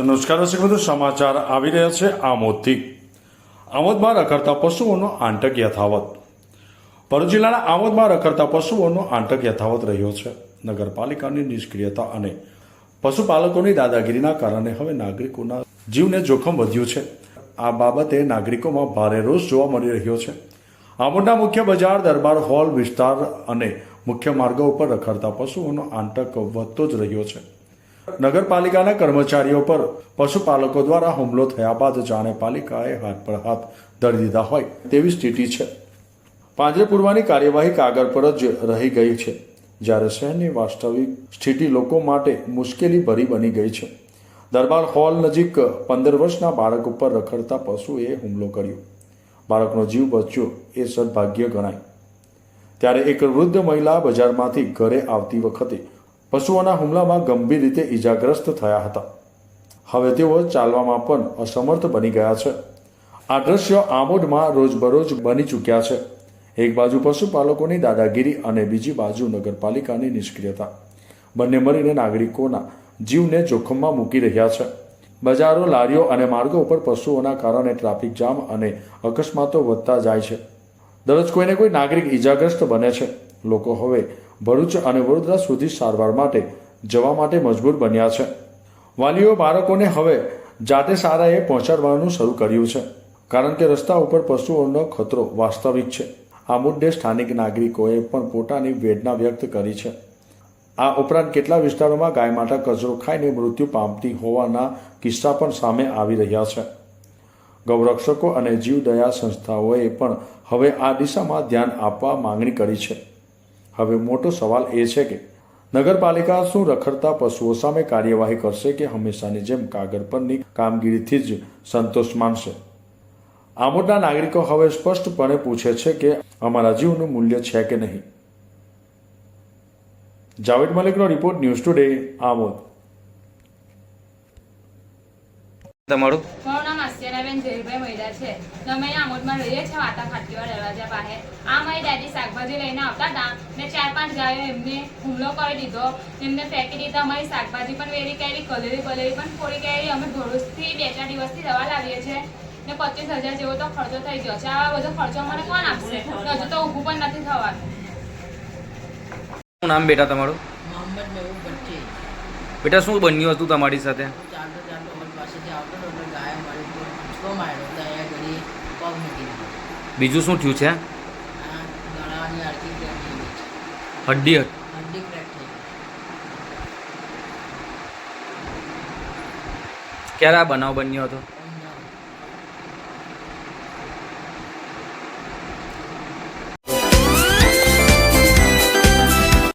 નમસ્કાર દર્શક મિત્રો, સમાચાર આવી રહ્યા છે આમોદથી. આમોદમાં રખડતા પશુઓનો આંટક યથાવત. ભરૂચ જિલ્લાના આમોદમાં રખડતા પશુઓનો આંટક યથાવત રહ્યો છે. નગરપાલિકાની નિષ્ક્રિયતા અને પશુપાલકોની દાદાગીરીના કારણે હવે નાગરિકોના જીવને જોખમ વધ્યું છે. આ બાબતે નાગરિકોમાં ભારે રોષ જોવા મળી રહ્યો છે. આમોદના મુખ્ય બજાર, દરબાર, હોલ, વિસ્તાર અને મુખ્ય માર્ગો ઉપર રખડતા પશુઓનો આંટક વધતો જ રહ્યો છે. નગરપાલિકાના કર્મચારીઓ પર પશુપાલકો દ્વારા હુમલો થયા બાદ જાણે પાલિકાએ હાથ પર હાથ ધરી દીધા હોય તેવી સ્થિતિ છે. પાંજરે પૂરવાની કાર્યવાહી કાગળ પર જ રહી ગઈ છે. જ્યારે શહેરની વાસ્તવિક સ્થિતિ લોકો માટે મુશ્કેલી ભરી બની ગઈ છે. દરબાર હોલ નજીક પંદર વર્ષના બાળક ઉપર રખડતા પશુએ હુમલો કર્યો. બાળકનો જીવ બચ્યો એ સદભાગ્ય ગણાય. ત્યારે એક વૃદ્ધ મહિલા બજારમાંથી ઘરે આવતી વખતે પશુઓના હુમલામાં ગંભીર રીતે ઈજાગ્રસ્ત થયા હતા. હવે તેઓ ચાલવામાં પણ અસમર્થ બની ગયા છે. આ દ્રશ્યો આમોદમાં રોજબરોજ બની ચૂક્યા છે. એક બાજુ પશુપાલકોની દાદાગીરી અને બીજી બાજુ નગરપાલિકાની નિષ્ક્રિયતા. બંને મળીને નાગરિકોના જીવને જોખમમાં મૂકી રહ્યા છે. બજારો, લારીઓ અને માર્ગો ઉપર પશુઓના કારણે ટ્રાફિક જામ અને અકસ્માતો વધતા જાય છે. દરરોજ કોઈને કોઈ નાગરિક ઈજાગ્રસ્ત બને છે. લોકો હવે ભરૂચ અને વડોદરા સુધી સારવાર માટે જવા માટે મજબૂર બન્યા છે. વાલીઓ બાળકોને હવે જાતે શાળાએ પહોંચાડવાનું શરૂ કર્યું છે, કારણ કે રસ્તા ઉપર પશુઓનો ખતરો વાસ્તવિક છે. આ મુદ્દે સ્થાનિક નાગરિકોએ પણ પોતાની વેદના વ્યક્ત કરી છે. આ ઉપરાંત કેટલા વિસ્તારોમાં ગાય માતા કચરો ખાઈને મૃત્યુ પામતી હોવાના કિસ્સા પણ સામે આવી રહ્યા છે. ગૌરક્ષકો અને જીવદયા સંસ્થાઓએ પણ હવે આ દિશામાં ધ્યાન આપવા માંગણી કરી છે. હવે મોટો સવાલ એ છે કે, નગરપાલિકા શું રખડતા પશુઓ સામે કાર્યવાહી કરશે કે હંમેશાની જેમ કાગળ પરની કામગીરીથી જ સંતોષ માનશે? આમોદના નાગરિકો હવે સ્પષ્ટપણે પૂછે છે કે અમારા જીવનું મૂલ્ય છે કે નહીં? જાવેદ મલિકનો રિપોર્ટ ન્યૂઝ ટુડે, આમોદ. તમારું? નામ જયભાઈ મહિલા છે. તો અમે અહીંયા આમોદમાં રહીએ છીએ વાતા ખાટીવાડ દરવાજા પાસે આ મારી દાદી શાકભાજી લઈને આવતા હતા. ને ચાર પાંચ ગાયો એમને હુમલો કરી દીધો. એમને ફેંકી દીધા. અમારી શાકભાજી પણ વેરી કરી કલેરી બલેરી પણ ફોડી કરી. અમે ભરૂચથી બે ચાર દિવસથી દવા લાવીએ છીએ. ને પચીસ હજાર જેવો તો ખર્ચો થઈ ગયો છે. આવા બધો ખર્ચો મને કોણ આપશે? હજુ તો ઊભું પણ નથી થવાનું. શું નામ બેટા તમારું? મોહમ્મદ બેટા શું બન્યું હતું તમારી સાથે? પાસેથી આવતો હતો એટલે ગાય મારી ઉપર ઊંચકો માર્યો તો અહીંયા ઘડી પગ મૂકી દીધો. બીજું શું થયું છે? ગળાની આરતી ક્રેક થઈ ગઈ હડ્ડી હડ્ડી ક્રેક થઈ ગઈ. ક્યારે આ બનાવ બન્યો હતો?